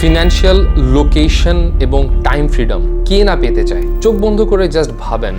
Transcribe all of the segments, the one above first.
Financial location এবং time freedom কে না পেতে চায়? চোখ বন্ধ করে জাস্ট ভাবেন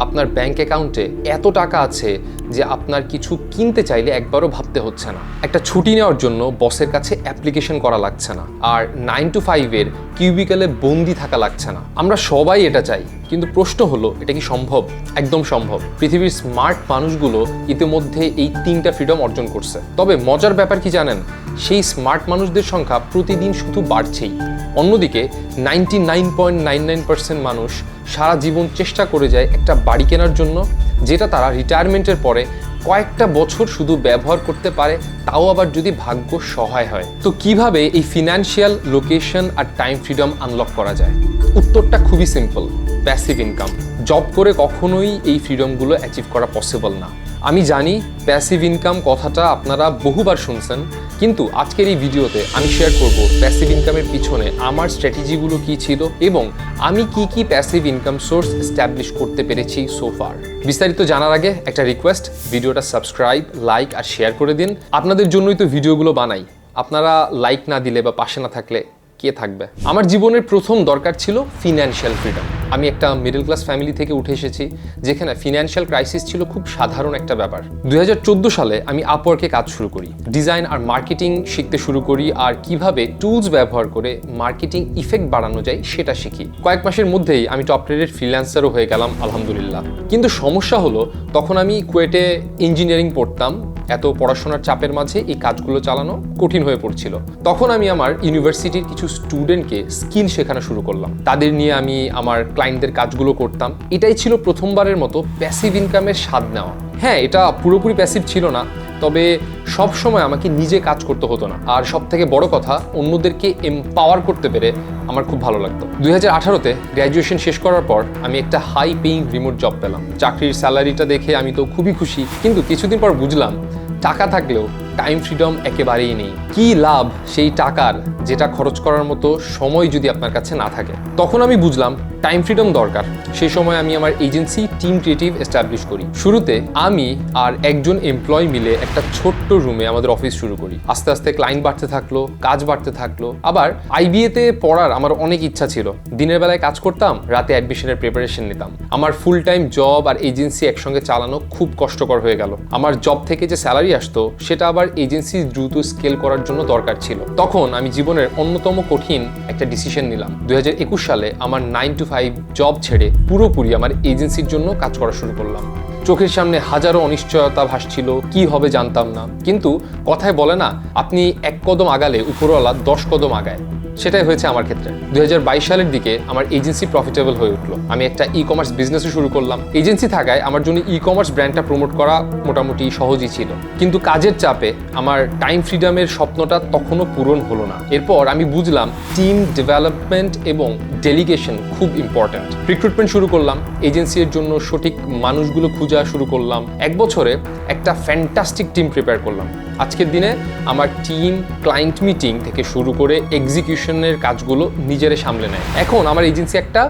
আপনার ব্যাংক অ্যাকাউন্টে এত টাকা আছে যে আপনার কিছু কিনতে চাইলে একবারও ভাবতে হচ্ছে না। একটা ছুটি নেওয়ার জন্য বসের কাছে অ্যাপ্লিকেশন করা লাগছে না। আর নাইন টু ফাইভের কিউবিক্যালে বন্দি থাকা লাগছে না। আমরা সবাই এটা চাই। কিন্তু প্রশ্ন হলো, এটা কি সম্ভব? একদম সম্ভব। পৃথিবীর স্মার্ট মানুষগুলো ইতিমধ্যে এই তিনটা ফ্রিডম অর্জন করছে। তবে মজার ব্যাপার কি জানেন? সেই স্মার্ট মানুষদের সংখ্যা প্রতিদিন শুধু বাড়ছেই। অন্যদিকে ninety nine point nine nine percent মানুষ সারা জীবন চেষ্টা করে যায় একটা বাড়ি কেনার জন্য, যেটা তারা রিটায়ারমেন্টের পরে কয়েকটা বছর শুধু ব্যবহার করতে পারে, তাও আবার যদি ভাগ্য সহায় হয়। তো কীভাবে এই ফিনান্সিয়াল লোকেশন আর টাইম ফ্রিডম আনলক করা যায়? উত্তরটা খুবই সিম্পল প্যাসিভ ইনকাম জব করে কখনোই এই ফ্রিডমগুলো অ্যাচিভ করা পসিবল না। আমি জানি প্যাসিভ ইনকাম কথাটা আপনারা বহুবার শুনছেন, কিন্তু আজকের এই ভিডিওতে আমি শেয়ার করব প্যাসিভ ইনকামের পিছনে আমার স্ট্র্যাটেজিগুলো কী ছিল এবং আমি কি কি প্যাসিভ ইনকাম সোর্স এস্টাবলিশ করতে পেরেছি সোফার বিস্তারিত জানার আগে একটা রিকোয়েস্ট ভিডিওটা সাবস্ক্রাইব লাইক আর শেয়ার করে দিন। আপনাদের জন্যই তো ভিডিওগুলো বানাই। আপনারা লাইক না দিলে বা পাশে না থাকলে কে থাকবে? আমার জীবনের প্রথম দরকার ছিল ফিনান্সিয়াল ফ্রিডম আমি একটা মিডল ক্লাস ফ্যামিলি থেকে উঠে এসেছি, যেখানে ফিনান্সিয়াল ক্রাইসিস ছিল খুব সাধারণ একটা ব্যাপার। দুই হাজার চোদ্দ সালে আমি আপওয়ার্কে কাজ শুরু করি। ডিজাইন আর মার্কেটিং শিখতে শুরু করি আর কীভাবে টুলস ব্যবহার করে মার্কেটিং ইফেক্ট বাড়ানো যায় সেটা শিখি। কয়েক মাসের মধ্যেই আমি টপ রেটের ফ্রিল্যান্সারও হয়ে গেলাম, আলহামদুলিল্লাহ। কিন্তু সমস্যা হলো, তখন আমি কুয়েটে ইঞ্জিনিয়ারিং পড়তাম, এত পড়াশোনার চাপের মাঝে এই কাজগুলো চালানো কঠিন হয়ে পড়ছিল। তখন আমি আমার ইউনিভার্সিটির কিছু স্টুডেন্টকে স্কিল শেখানো শুরু করলাম। তাদের নিয়ে আমি আমার ক্লায়েন্টদের কাজগুলো করতাম, এটাই ছিল প্রথমবারের মতো প্যাসিভ ইনকামের স্বাদ নেওয়া। হ্যাঁ এটা পুরোপুরি প্যাসিভ ছিল না, তবে সব সময় আমাকে নিজে কাজ করতে হতো না। আর সব থেকে বড় কথা, অন্যদেরকে এম্পাওয়ার করতে পেরে আমার খুব ভালো লাগতো। দুই হাজার আঠারোতে গ্র্যাজুয়েশন শেষ করার পর আমি একটা হাই পেইং রিমোট জব পেলাম। চাকরির স্যালারিটা দেখে আমি তো খুবই খুশি, কিন্তু কিছুদিন পর বুঝলাম, টাকা থাকলেও টাইম ফ্রিডম একেবারেই নেই। কি লাভ সেই টাকার, যেটা খরচ করার মতো সময় যদি আপনার কাছে না থাকে? তখন আমি বুঝলাম টাইম ফ্রিডম দরকার। সেই সময় আমি আমার এজেন্সি টিম ক্রিয়েটিভ এস্টাবলিশ করি। শুরুতে আমি আর একজন এমপ্লয় মিলে একটা ছোট্ট রুমে আমাদের অফিস শুরু করি। আস্তে আস্তে ক্লায়েন্ট বাড়তে থাকল, কাজ বাড়তে থাকল। আবার আইবিএতে পড়ার আমার অনেক ইচ্ছা ছিল। দিনের বেলায় কাজ করতাম, রাতে অ্যাডমিশনের প্রিপারেশন নিতাম। আমার ফুল টাইম জব আর এজেন্সি একসঙ্গে চালানো খুব কষ্টকর হয়ে গেল। আমার জব থেকে যে স্যালারি আসতো, সেটা আবার এজেন্সি দ্রুত স্কেল করার জন্য দরকার ছিল। তখন আমি জীবনের অন্যতম কঠিন একটা ডিসিশন নিলাম। দুই হাজার একুশ সালে আমার নাইন টু ফাইভ জব ছেড়ে পুরোপুরি আমার এজেন্সির জন্য কাজ করা শুরু করলাম। চোখের সামনে হাজারো অনিশ্চয়তা ভাসছিল, কি হবে জানতাম না। কিন্তু কথায় বলে না, আপনি এক কদম আগালে উপরওয়ালা দশ কদম আগায়। সেটাই হয়েছে আমার ক্ষেত্রে। দু হাজার বাইশ সালের দিকে আমার এজেন্সি প্রফিটেবল হয়ে উঠল। আমি একটা ই কমার্স বিজনেসও শুরু করলাম। এজেন্সি থাকায় আমার জন্য ই কমার্স ব্র্যান্ডটা প্রমোট করা মোটামুটি সহজই ছিল। কিন্তু কাজের চাপে আমার টাইম ফ্রিডমের স্বপ্নটা তখনও পূরণ হলো না। এরপর আমি বুঝলাম টিম ডেভেলপমেন্ট এবং ডেলিগেশন খুব ইম্পর্ট্যান্ট রিক্রুটমেন্ট শুরু করলাম এজেন্সির জন্য সঠিক মানুষগুলো খোঁজা শুরু করলাম। এক বছরে একটা ফ্যান্টাস্টিক টিম প্রিপেয়ার করলাম। আজকের দিনে আমার টিম ক্লায়েন্ট মিটিং থেকে শুরু করে এক্সিকিউশনের কাজগুলো নিজেরে সামলে নেয়। এখন আমার এজেন্সি একটা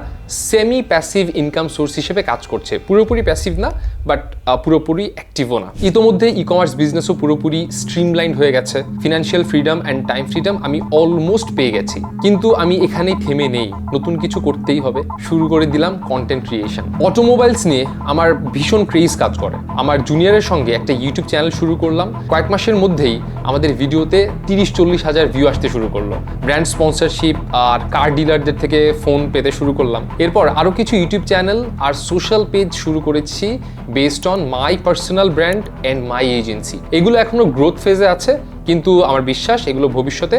সেমি প্যাসিভ ইনকাম সোর্স হিসেবে কাজ করছে। পুরোপুরি প্যাসিভ না বাট পুরোপুরি অ্যাক্টিভও না। ইতোমধ্যে ই কমার্স বিজনেসও পুরোপুরি স্ট্রিমলাইন হয়ে গেছে। Financial freedom and time freedom আমি অলমোস্ট পেয়ে গেছি। কিন্তু আমি এখানেই থেমে নেই। নতুন কিছু করতেই হবে। শুরু করে দিলাম কন্টেন্ট ক্রিয়েশন অটোমোবাইলস নিয়ে আমার ভীষণ ক্রেজ কাজ করে। আমার জুনিয়রের সঙ্গে একটা ইউটিউব চ্যানেল শুরু করলাম। কয়েক মাসের মধ্যেই আমাদের ভিডিওতে তিরিশ চল্লিশ হাজার ভিউ আসতে শুরু করল। ব্র্যান্ড স্পন্সরশিপ আর কার ডিলারদের থেকে ফোন পেতে শুরু করলাম। এরপর আরও কিছু ইউটিউব চ্যানেল আর সোশ্যাল পেজ শুরু করেছি based on my personal brand and my agency এগুলো এখনও গ্রোথ ফেজে আছে, কিন্তু আমার বিশ্বাস এগুলো ভবিষ্যতে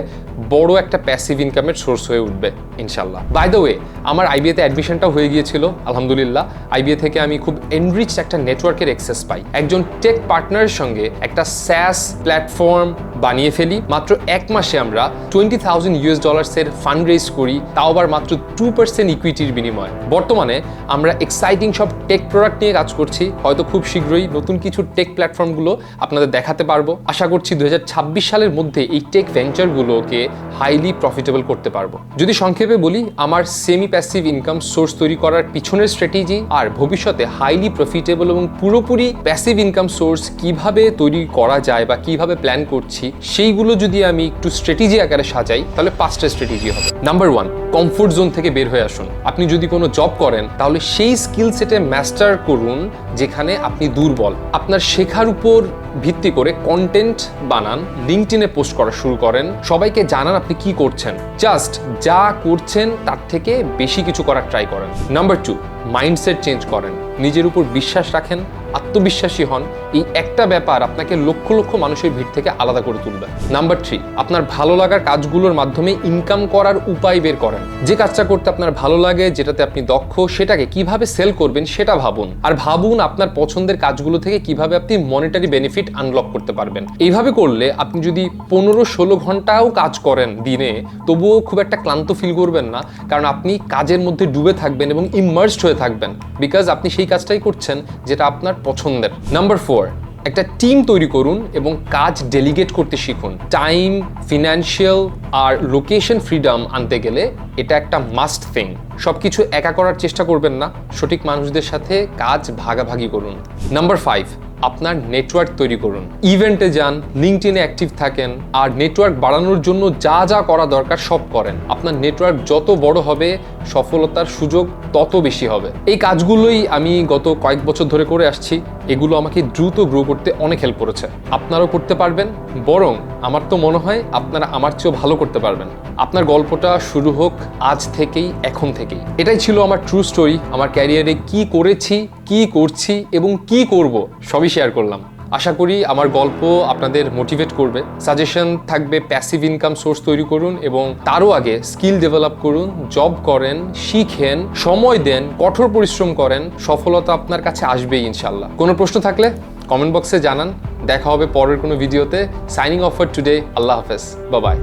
বড় একটা প্যাসিভ ইনকামের সোর্স হয়ে উঠবে ইনশাল্লাহ বাই দ্য ওয়ে আমার আইবিএতে অ্যাডমিশনটা হয়ে গিয়েছিল, আলহামদুলিল্লাহ। আইবিএ থেকে আমি খুব এনরিচ একটা নেটওয়ার্কের এক্সেস পাই। একজন টেক পার্টনারের সঙ্গে একটা স্যাস প্ল্যাটফর্ম বানিয়ে ফেলি। মাত্র এক মাসে আমরা টোয়েন্টি থাউজেন্ড ইউএস ডলার্সের ফান্ড রেজ করি, তাও আবার মাত্র টু পার্সেন্ট ইকুইটির বিনিময়ে। বর্তমানে আমরা এক্সাইটিং সব টেক প্রোডাক্ট নিয়ে কাজ করছি, হয়তো খুব শীঘ্রই নতুন কিছু টেক প্ল্যাটফর্মগুলো আপনাদের দেখাতে পারব। আশা করছি দু হাজার ছাব্বিশ সালের মধ্যে এই টেক ভেঞ্চারগুলোকে হাইলি প্রফিটেবল করতে পারব। যদি সংক্ষেপে বলি, আমার সেমি প্যাসিভ ইনকাম সোর্স তৈরি করার পিছনের স্ট্র্যাটেজি আর ভবিষ্যতে হাইলি প্রফিটেবল এবং পুরোপুরি প্যাসিভ ইনকাম সোর্স কীভাবে তৈরি করা যায় বা কীভাবে প্ল্যান করছি সেইগুলো যদি আমি একটু স্ট্র্যাটেজি আকারে সাজাই, তাহলে পাঁচটা স্ট্র্যাটেজি হবে। নাম্বার ওয়ান কমফোর্ট জোন থেকে বের হয়ে আসুন। আপনি যদি কোনো জব করেন, তাহলে সেই স্কিল সেটে মাস্টার করুন, যেখানে আপনি দুর্বল। আপনার শেখার উপর ভিত্তি করে কন্টেন্ট বানান লিঙ্কটিনে পোস্ট করা শুরু করেন। সবাইকে জানান আপনি কি করছেন। জাস্ট যা করছেন, তার থেকে বেশি কিছু করার ট্রাই করেন। নাম্বার টু মাইন্ডসেট চেঞ্জ করেন। নিজের উপর বিশ্বাস রাখেন, আত্মবিশ্বাসী হন। এই একটা ব্যাপার আপনাকে লক্ষ লক্ষ মানুষের ভিড় থেকে আলাদা করে তুলবে। নাম্বার থ্রি আপনার ভালো লাগার কাজগুলোর মাধ্যমে ইনকাম করার উপায় বের করেন। যে কাজটা করতে আপনার ভালো লাগে, যেটাতে আপনি দক্ষ, সেটাকে কীভাবে সেল করবেন, সেটা ভাবুন। আর ভাবুন আপনার পছন্দের কাজগুলো থেকে কীভাবে আপনি মনিটারি বেনিফিট আনলক করতে পারবেন। এইভাবে করলে আপনি যদি পনেরো ষোলো ঘন্টাও কাজ করেন দিনে, তবুও খুব একটা ক্লান্ত ফিল করবেন না, কারণ আপনি কাজের মধ্যে ডুবে থাকবেন এবং ইমার্সড হয়ে থাকবেন বিকজ আপনি সেই কাজটাই করছেন যেটা আপনার পছন্দের। নাম্বার ফোর একটা টিম তৈরি করুন এবং কাজ ডেলিগেট করতে শিখুন। টাইম ফিনান্সিয়াল আর লোকেশন ফ্রিডম আনতে গেলে এটা একটা মাস্ট থিং সব কিছু একা করার চেষ্টা করবেন না, সঠিক মানুষদের সাথে কাজ ভাগাভাগি করুন। নাম্বার ফাইভ আপনার নেটওয়ার্ক তৈরি করুন। ইভেন্টে যান লিঙ্কটিনে অ্যাক্টিভ থাকেন, আর নেটওয়ার্ক বাড়ানোর জন্য যা যা করা দরকার সব করেন। আপনার নেটওয়ার্ক যত বড় হবে, সফলতার সুযোগ তত বেশি হবে। এই কাজগুলোই আমি গত কয়েক বছর ধরে করে আসছি। এগুলো আমাকে দ্রুত গ্রো করতে অনেক হেল্প করেছে। আপনারাও করতে পারবেন, বরং আমার তো মনে হয় আপনারা আমার চেয়েও ভালো করতে পারবেন। আপনার গল্পটা শুরু হোক আজ থেকেই, এখন থেকেই। এটাই ছিল আমার ট্রু স্টোরি আমার ক্যারিয়ারে কি করেছি কি করছি এবং কি করব, সবই শেয়ার করলাম। আশা করি আমার গল্প আপনাদের মোটিভেট করবে। সাজেশন থাকবে প্যাসিভ ইনকাম সোর্স তৈরি করুন এবং তারও আগে স্কিল ডেভেলপ করুন জব করেন, শিখেন, সময় দেন, কঠোর পরিশ্রম করেন, সফলতা আপনার কাছে আসবেই ইনশাল্লাহ কোনো প্রশ্ন থাকলে কমেন্ট বক্সে জানান। দেখা হবে পরের কোনো ভিডিওতে সাইনিং অফার টুডে আল্লাহ হাফেজ। বাবাই